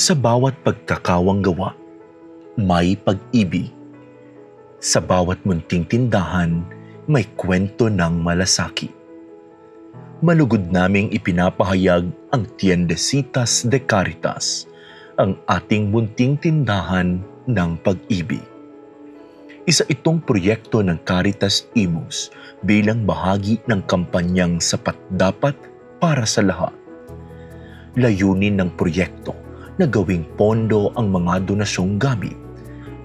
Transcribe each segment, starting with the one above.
Sa bawat pagkakawang gawa, may pag-ibig. Sa bawat munting tindahan, may kwento ng malasaki. Malugod naming ipinapahayag ang Tiendesitas de Caritas, ang ating munting tindahan ng pag-ibig. Isa itong proyekto ng Caritas Imus bilang bahagi ng kampanyang Sapat Dapat para sa Lahat. Layunin ng proyekto na gawing pondo ang mga donasyong gamit,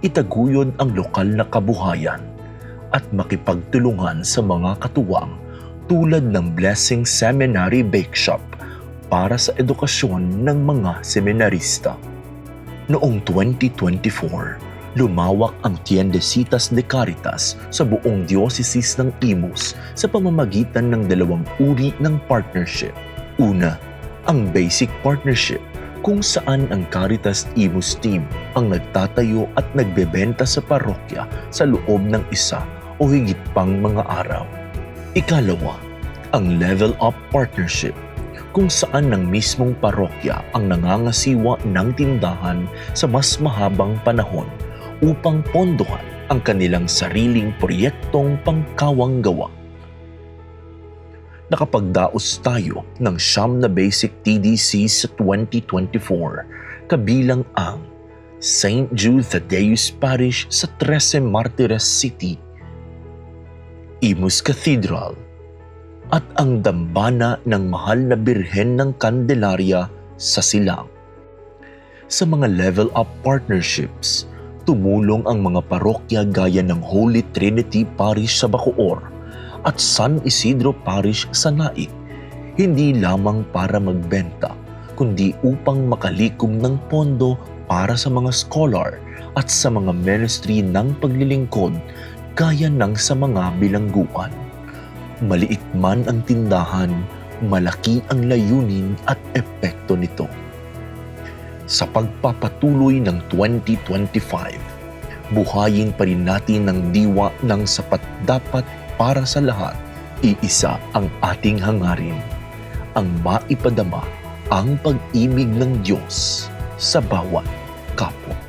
itaguyod ang lokal na kabuhayan, at makipagtulungan sa mga katuwang tulad ng Blessing Seminary Bake Shop para sa edukasyon ng mga seminarista. Noong 2024, lumawak ang Tiendesitas de Caritas sa buong diocese ng Imus sa pamamagitan ng dalawang uri ng partnership. Una, ang Basic Partnership kung saan ang Caritas Imus Team ang nagtatayo at nagbebenta sa parokya sa loob ng isa o higit pang mga araw. Ikalawa, ang Level Up Partnership kung saan ng mismong parokya ang nangangasiwa ng tindahan sa mas mahabang panahon upang pondohan ang kanilang sariling proyektong pangkawang gawa. Nakapagdaos tayo ng siyam na basic TDC sa 2024 kabilang ang St. Jude Thaddeus Parish sa Trece Martires City, Imus Cathedral, at ang dambana ng mahal na birhen ng Candelaria sa Silang. Sa mga level up partnerships, tumulong ang mga parokya gaya ng Holy Trinity Parish sa Bacoor at San Isidro Parish sa Naik, hindi lamang para magbenta, kundi upang makalikom ng pondo para sa mga scholar at sa mga ministry ng paglilingkod gaya ng sa mga bilangguan. Maliit man ang tindahan, malaki ang layunin at epekto nito. Sa pagpapatuloy ng 2025, buhayin pa rin natin ng diwa ng sapat dapat para sa lahat. Iisa ang ating hangarin, ang maipadama ang pag-ibig ng Diyos sa bawat kapwa.